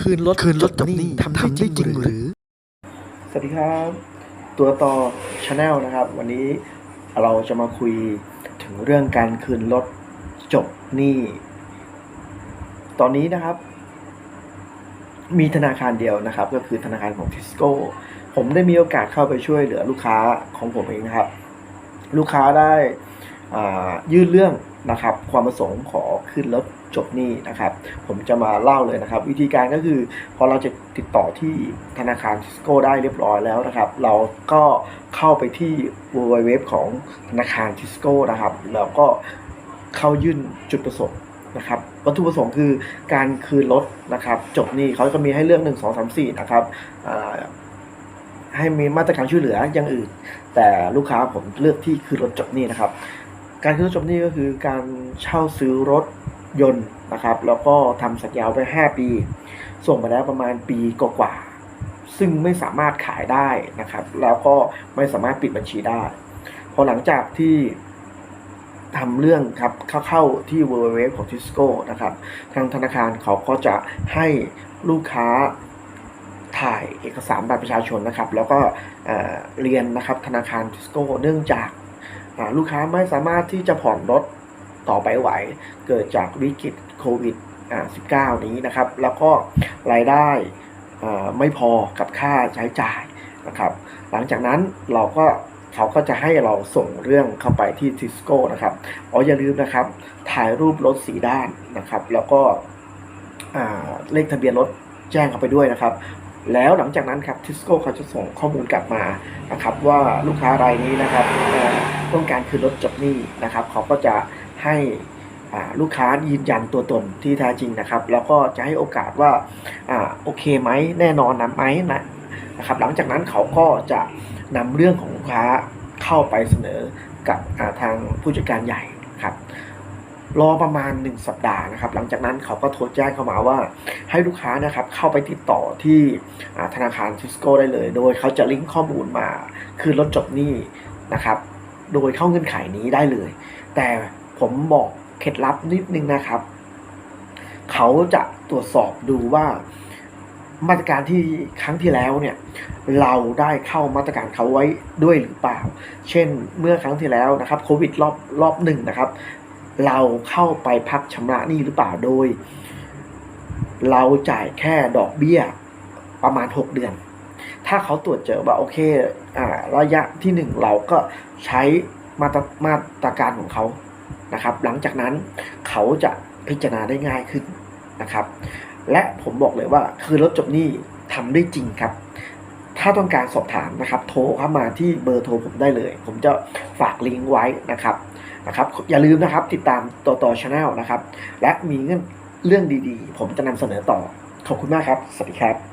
คืนรถคืนรถกับหนี่ทำได้จริงหรือ สวัสดีครับ ตัวต่อชาแนลนะครับ วันนี้เราจะมาคุยถึงเรื่องการคืนรถจบหนี้ ตอนนี้นะครับ มีธนาคารเดียวนะครับ ก็คือธนาคารของทิสโก้ ผมได้มีโอกาสเข้าไปช่วยเหลือลูกค้าของผมเองนะครับ ลูกค้าได้อ่ายื่นเรื่อง นะครับความประสงค์ขอขึ้นรถจบหนี้นะครับ ผมจะมาเล่าเลยนะครับ วิธีการก็คือพอเราจะติดต่อที่ธนาคารทิสโก้ได้เรียบร้อยแล้วนะครับ เราก็เข้าไปที่ www ของธนาคารทิสโก้นะครับแล้วก็เข้ายื่นจุดประสงค์นะครับวัตถุประสงค์คือการคืนรถนะครับ จบหนี้เขาจะมีให้เลือก1 2 3 4นะครับให้มีมาตรการช่วยเหลืออย่างอื่น แต่ลูกค้าผมเลือกที่คือรถจบหนี้นะครับ การคืนรถจบหนี้ก็คือการเช่าซื้อรถยนต์นะครับ แล้วก็ทำสัญญาไว้5ปี ส่งมาแล้วประมาณปีกว่าๆซึ่งไม่สามารถขายได้นะครับ แล้วก็ไม่สามารถปิดบัญชีได้ พอหลังจากที่ทำเรื่องครับเข้าเข้าที่ www ของ Tisco นะครับ ทางธนาคารเขาก็จะให้ลูกค้าถ่ายเอกสารบัตรประชาชนนะครับ แล้วก็เรียนนะครับธนาคารทิสโก้เนื่องจาก ลูกค้าไม่สามารถที่จะผ่อนรถต่อไปไหว เกิดจากวิกฤตโควิด19 นี้นะครับ แล้วก็รายได้ไม่พอกับค่าใช้จ่ายนะครับ หลังจากนั้นเราก็เขาก็จะให้เราส่งเรื่องเข้าไปที่ทิสโก้นะครับอ๋ออย่าลืมนะครับ ถ่ายรูปรถสีด้านนะครับ แล้วก็เลขทะเบียนรถแจ้งเข้าไปด้วยนะครับ แล้วหลังจากนั้นครับทิสโก้เขาจะส่งข้อมูลกลับมานะครับ ว่าลูกค้ารายนี้นะครับ ต้องการคืนรถจบหนี้นะครับ เขาก็จะให้ลูกค้ายืนยันตัวตนที่แท้จริงนะครับ แล้วก็จะให้โอกาสว่าอโอเคไหมแน่นอนนะไหมนะนะครับ หลังจากนั้นเขาก็จะนำเรื่องของลูกค้าเข้าไปเสนอกับาทางผู้จัดการใหญ่ครับรอประมาณ 1 สัปดาห์นะครับ หลังจากนั้นเขาก็โทรแจ้งเข้ามาว่า ให้ลูกค้านะครับเข้าไปติดต่อที่ธนาคารทิสโก้ได้เลย โดยเขาจะลิงก์ข้อมูลมา คือรถจบหนี้นะครับ โดยเข้าเงื่อนไขนี้ได้เลย แต่ผมบอกเคล็ดลับนิดนึงนะครับ เขาจะตรวจสอบดูว่ามาตรการที่ครั้งที่แล้วเนี่ยเราได้เข้ามาตรการเขาไว้ด้วยหรือเปล่า เช่นเมื่อครั้งที่แล้วนะครับโควิดรอบรอบหนึ่งนะครับ เราเข้าไปพักชำระหนี้หรือเปล่าโดย เราจ่ายแค่ดอกเบี้ยประมาณ 6 เดือน ถ้าเขาตรวจเจอว่าโอเคอ่าระยะที่ 1 เราก็ใช้มาตรมาตรการของเขานะครับ หลังจากนั้นเขาจะพิจารณาได้ง่ายขึ้นนะครับ และผมบอกเลยว่าคือรถจบหนี้ทำได้จริงครับ ถ้าต้องการสอบถามนะครับ โทรเข้ามาที่เบอร์โทรผมได้เลย ผมจะฝากลิงก์ไว้นะครับนะครับ อย่าลืมนะครับติดตามต่อต่อชาแนลนะครับ และมีเงื่อนเรื่องดีๆ ผมจะนำเสนอต่อ ขอบคุณมากครับ สวัสดีครับ